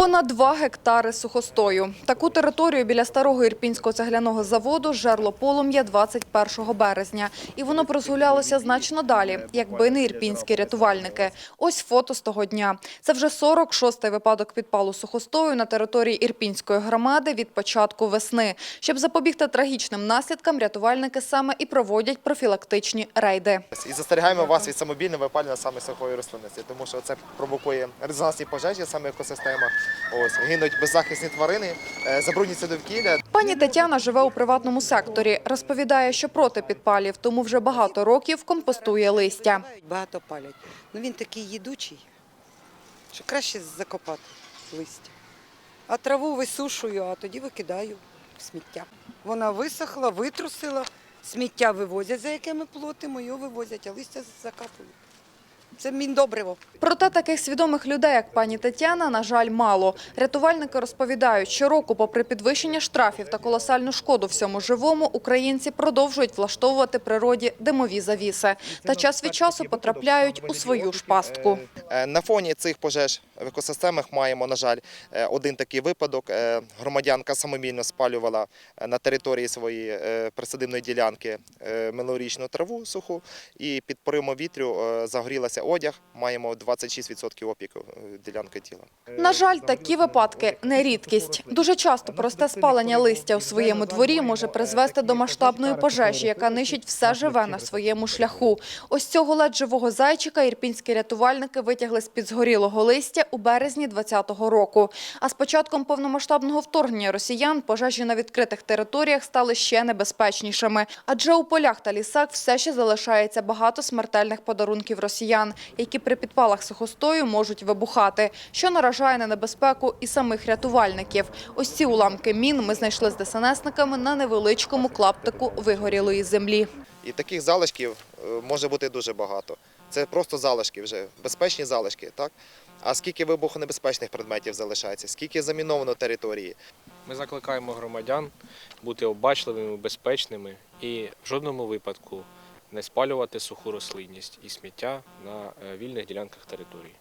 Понад 2 гектари сухостою. Таку територію біля старого ірпінського цегляного заводу жерло полум'я 21 березня. І воно б розгулялося значно далі, якби не ірпінські рятувальники. Ось фото з того дня. Це вже 46-й випадок підпалу сухостою на території Ірпінської громади від початку весни. Щоб запобігти трагічним наслідкам, рятувальники саме і проводять профілактичні рейди. І застерігаємо вас від самобільного випалення саме сухої рослинності, тому що це провокує резонансні пожежі саме в екосистемах. Ось гинуть беззахисні тварини, е, забруднюється довкілля. Пані Тетяна живе у приватному секторі. Розповідає, що проти підпалів, тому вже багато років компостує листя. Багато палять. Ну він такий їдучий, що краще закопати листя. А траву висушую, а тоді викидаю в сміття. Вона висохла, витрусила, сміття вивозять, за яке ми платимо, його вивозять, а листя закапують. Це міндобриво. Проте таких свідомих людей, як пані Тетяна, на жаль, мало. Рятувальники розповідають, що року, попри підвищення штрафів та колосальну шкоду всьому живому, українці продовжують влаштовувати природі димові завіси та час від часу потрапляють у свою ж пастку. Е, На фоні цих пожеж в екосистемах маємо, на жаль, е, один такий випадок. Е, Громадянка самовільно спалювала е, на території своєї е, присадибної ділянки е, минулорічну траву суху, і під поривом вітрю е, загорілася одяг. Маємо 26% опіку е, ділянки тіла. На жаль, такі випадки не рідкість. Дуже часто просте спалення листя у своєму дворі може призвести до масштабної пожежі, яка нищить все живе на своєму шляху. Ось цього ледь живого зайчика ірпінські рятувальники витягли з-під згорілого листя у березні 2020 року. А з початком повномасштабного вторгнення росіян пожежі на відкритих територіях стали ще небезпечнішими. Адже у полях та лісах все ще залишається багато смертельних подарунків росіян, які при підпалах сухостою можуть вибухати, що наражає на небезпеку і самих рятувальників. Ось ці уламки мін ми знайшли з ДСНСниками на невеличкому клаптику вигорілої землі. І таких залишків е, може бути дуже багато. Це просто залишки вже, безпечні залишки, так? А скільки вибухонебезпечних предметів залишається, скільки заміновано території. Ми закликаємо громадян бути обачливими, безпечними і в жодному випадку не спалювати суху рослинність і сміття на е, вільних ділянках території.